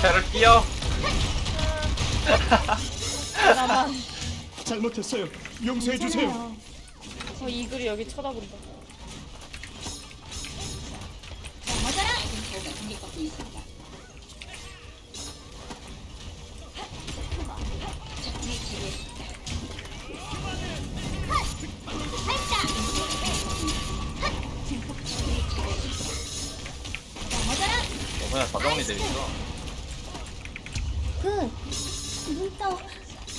캐럿 뛰어. 나만 잘못했어요. 용서해 주세요. 어 이글이 여기 쳐다본다 어, 그냥 다 정리돼 있어. 그 눈떠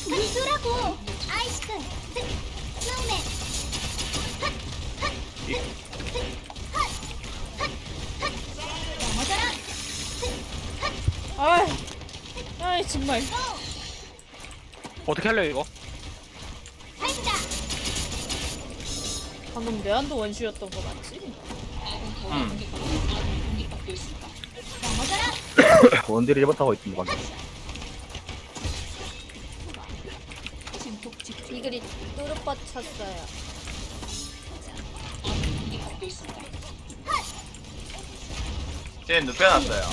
눈뜨라고 아이스크 스네맞아라 아이 아이 정말 어떻게 할래 이거? 발사 방금 내한도 원슈였던 거 맞지? 응. 맞아라 원딜이 일본타고 있던 거 같아. 이글이 뚜루빠 쳤어요. 쟤 눕혀놨어요.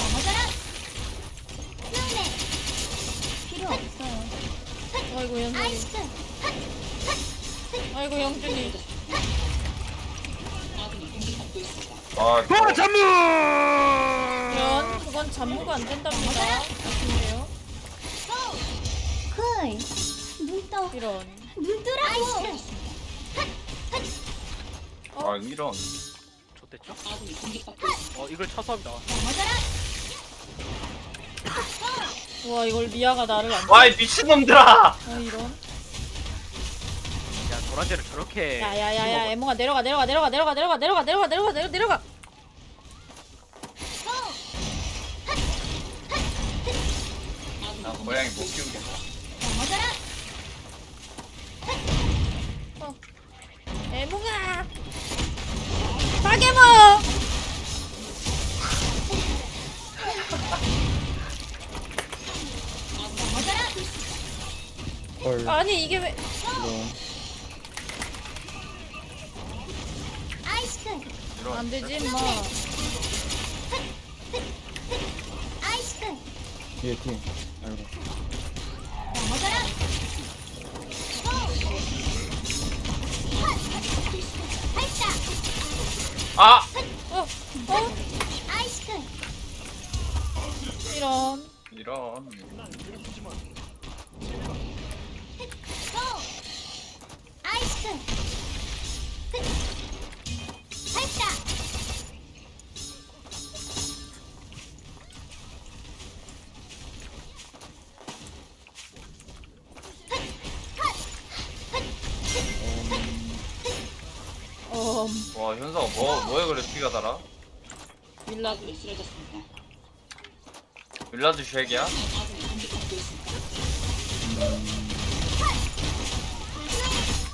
필요 없어요 아이고 영준이. 아이고 영준이. 아, 저, 또 잠무! 그런 그건 잠무가 안 된답니다. 그 눈떠 이런 눈뜨라고 아 이런. 좋댔죠? 어 이걸 쳐서합니다 맞아라 와 이걸 미아가 나를 안 와이 미친놈들아. 아 이런 야 도란제를 저렇게 야야야야 에몽아 내려가 내려가 내려가 내려가 내려가 내려가 내려가 내려가 내려가 내려가 나 고양이 못 키우겠다. 헐. 아니 이게 왜 아이스크 이런. 안 되지 임마 아이스크 뒤에. 아이고. 발사 아, 어? 어? 아이스크 이런 이런. 와 현서가 뭐 뭐에 그래 피가 달아? 윌라도 쓰러졌습니다. 윌라드 쉑이야?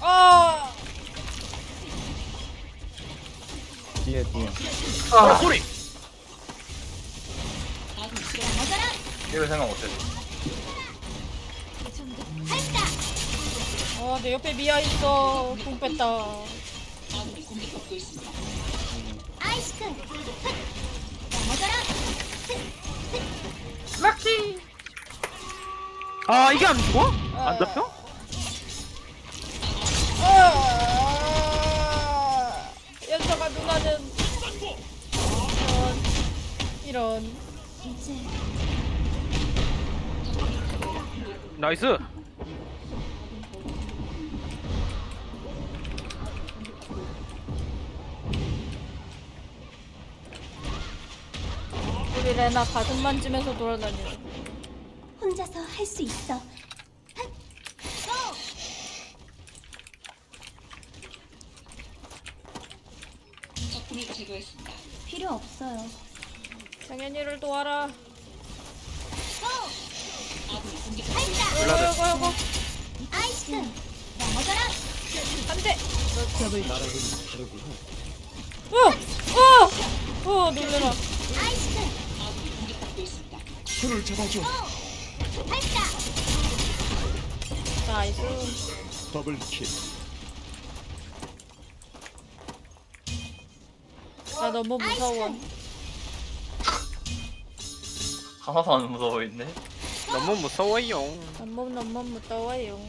아! 뒤에 뒤에 아, 아. 소리! 이거 생각 못했어. 아, 내 옆에 미아 있어. 공 뺐다. 아이스크 맞아라 락키. 아 이게 안 죽어? 안 잡혀? 아, 연서가 누나는 이런 이런. 이제 나이스 우리 레나 가슴 만지면서 돌아다니는. 혼자서 할 수 있어. 필요 없어요. 정현이를 도와라. 아이고 아이고 아이스크 맞아라! 안돼. 어, 어, 어, 놀래라. 아이스 크 손을 잡아줘. 발사 나이스. 더블 킬. 나 너무 무서워. 하나도 안 무서워 보이네. 너무 무서워요. 너무 너무 무서워요.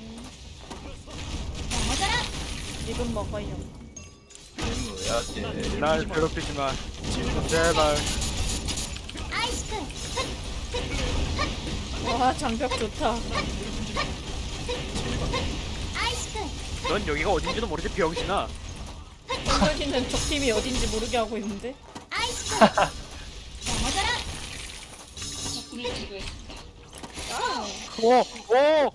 지금 먹어요. 뭐야지. 날 괴롭히지 마. 제발. 와 장벽 좋다. 아이스크 넌 여기가 어딘지도 모르지 병신아. 현석이는 적 팀이 어딘지 모르게 하고 있는데. 오, 오, 오.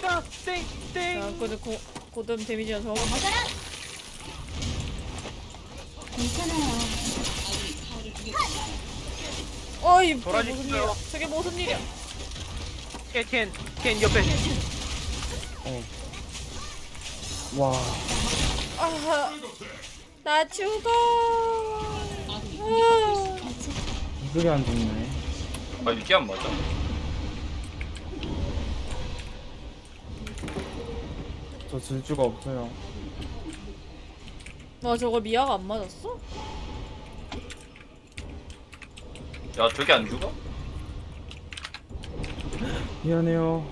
자, 땡, 자, 땡. 근데 고 고든 데미지가 적어. 괜찮아요 어이 뭐 도라지 무슨. 일이야? 저게 무슨 일이야? 켄, 켄, 켄 옆에. 와 아, 나 죽어. 아, 이글이 안 죽네 아 이게 안 맞아. 저 질주가 없어요 와 저거 미아가 안 맞았어? 야 저게 안 죽어? 미안해요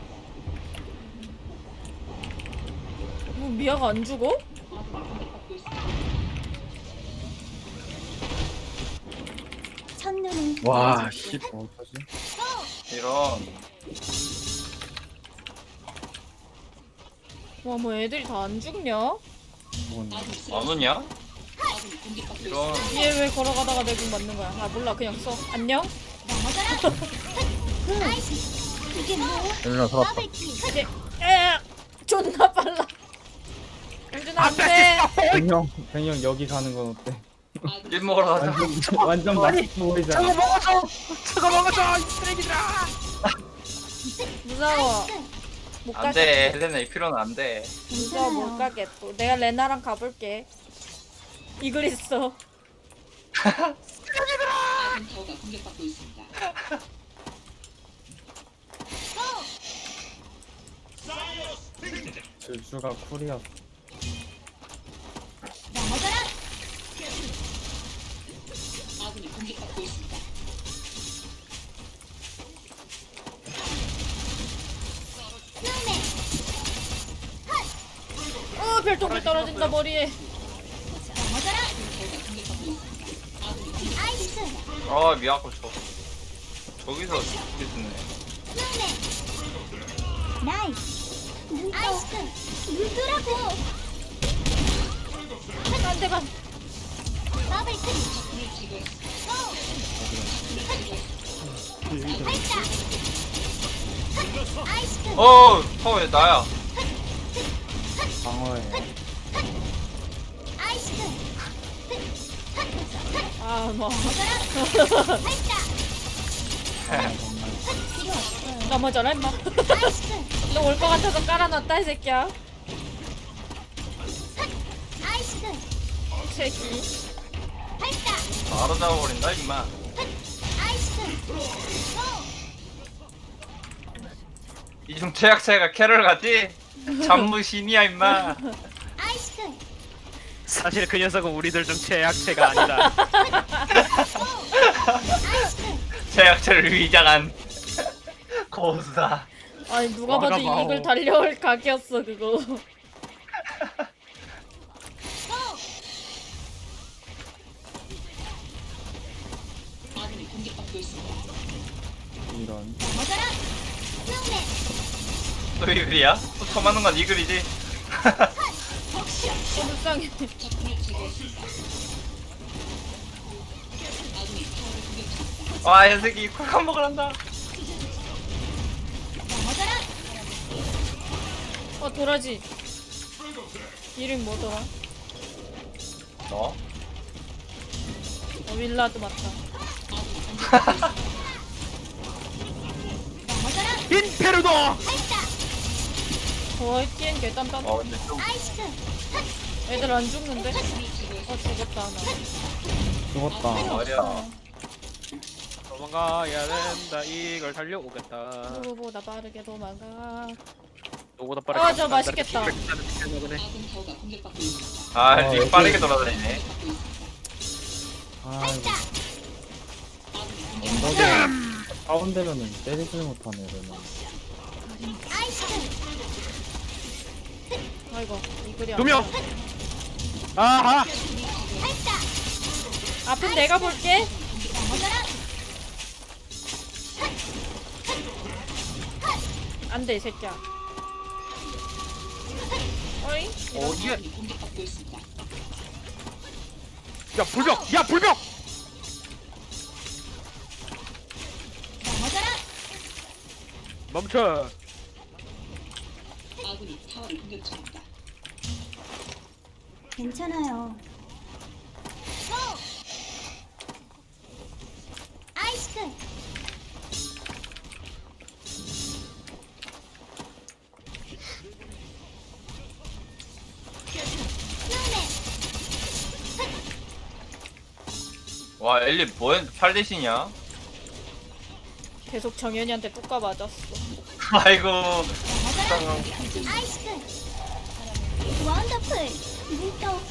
뭐 미아가 안 죽어? 첫눈은 와 씨. 어, 어떡하지? 이런. 와 뭐 애들이 다 안 죽냐? 뭔안 오냐? 이런. 얘 왜 걸어가다가 내공 맞는 거야? 아 몰라 그냥 써. 안녕. 이게 뭐야 엘리나 살았다 이제 에 존나 빨라. 영준 안돼. 뱅형 뱅형 여기 가는 건 어때? 일 먹으러 가자. 완전 완전 맛있어 보이잖아 저거 먹어줘. 저거 먹어줘. 이 쓰레기들아. 무서워. 못안 가겠. 돼. 헬레나 이 필요는 안 돼. 무서워 못 가겠어. 내가 레나랑 가볼게. 이글 있어. 질주가 쿨이었어 스노우맨 어 별똥별 떨어진다 머리에. 넘어져라 아 미아고 저. 저기서 죽게. 스노우맨 나이스 아이스크 눈뜨라고 안돼만. 더블킬 발사 아이스크 어, 터왜 나야? 방어해 아 뭐. 넘어져라 임마. 너 올 것 같아서 깔아놨다 이 새끼야. 새끼. 바로 잡아버린다 임마. 이중 최약체가 캐럴 가지? 잠무신이야 임마. 사실 그 녀석은 우리들 중 최약체가 아니다. 최약체를 위장한 고수다. 아니 누가 봐도 와가 이글 마오. 달려올 각이었어 그거. 이런 또 이글이야? 또 처음 하는 건 이글이지? 어 불쌍해. 와, 현석이 쿨한 먹을 한다. 어 도라지. 이름 뭐더라? 너? 어 윌라드 맞다. 인페르노. 발사 어이 띠엔 개단단. 어, 근데 좀 아이스크 애들 안 죽는데? 어 죽었다 하나. 죽었다 말이야. 도망가야 된다. 이걸 달려오겠다. 누구보다 빠르게 도망가. 너보다 빠르게. 아, 저 맛있겠다. 아, 리 빠르게 돌아다니네. 아 발사 언덕에 가운데면은 때리질 못하네 아이스크 아이고 이 글이 안 두 명. 보여. 아하. 앞은 내가 볼게 먹어라 안돼 이 새끼야 어이 어디에? 야 불벽. 야 불벽. 멈춰. 괜찮아요 고 아이스크 스노우맨 와 엘리 뭐야? 팔 대신이야? 계속 정현이한테 뚜까 맞았어 아이고. 아이스크 원더풀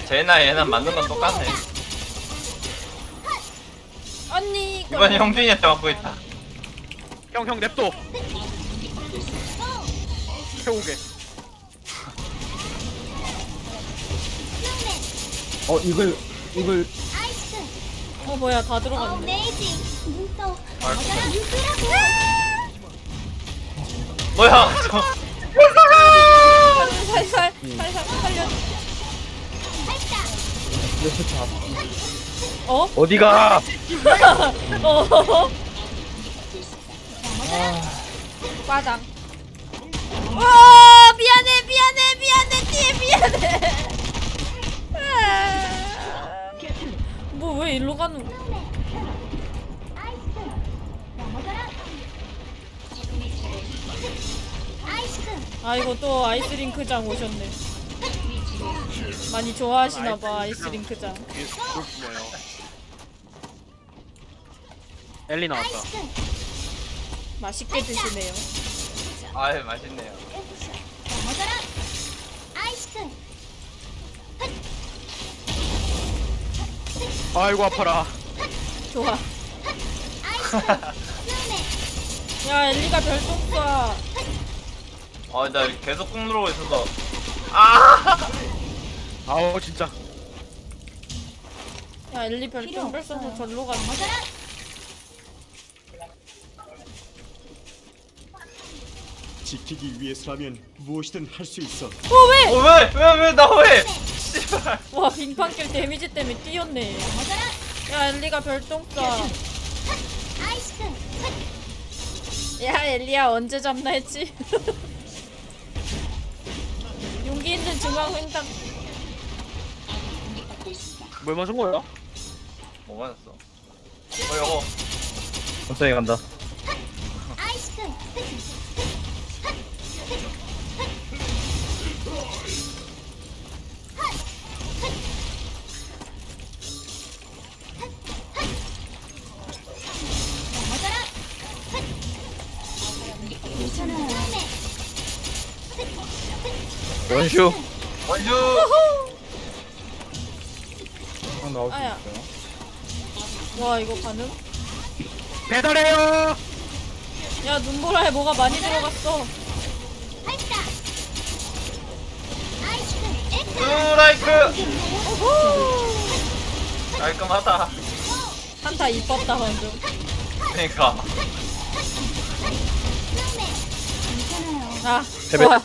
쟤나 얘나 맞는 건 똑같네. 언니 이거 이번 형준이한테 맞고 있다. 형 형 냅둬. 태우게. 스노우맨 어 이글 이글 어 뭐야 다 들어갔네 어메이징. 먹어라 유크라고 뭐야? 저 살살 살살 살려 어? 어디가? 어? 과장 와 미안해 미안해 미안해 뒤에 미안해 뭐 왜 일로 가는 아 이거 또 아이스링크장 오셨네 많이 좋아하시나봐 아이스링크장? 엘리 나왔다. 맛있게 드시네요 아유 맛있네요. 아이고 아파라. 좋아 야 엘리가 별똥 쏴 아 나 계속 꾹 누르고 있어서. 아! 아우 진짜. 야 엘리 별똥 별 쏴서 절로 가 먹어라 지키기 위해서라면 무엇이든 할 수 있어. 어 왜? 어, 왜? 왜? 왜? 나 왜? 씨발. 와 빙판길 데미지 때문에 뛰었네 야 엘리가 별똥 쏴 아이스크 야 엘리야 언제 잡나 했지 횡단 뭘 맞은 거야? 뭐 맞았어? 어 여거. 갑자기 간다. 원슈. 형 나올 수 아야. 있어요? 와 이거 가능? 배달해요. 야 눈보라에 뭐가 많이 들어갔어 스트라이크. 오호 깔끔하다. 한타 이뻤다 방금 그러니까. 아 세배. 좋아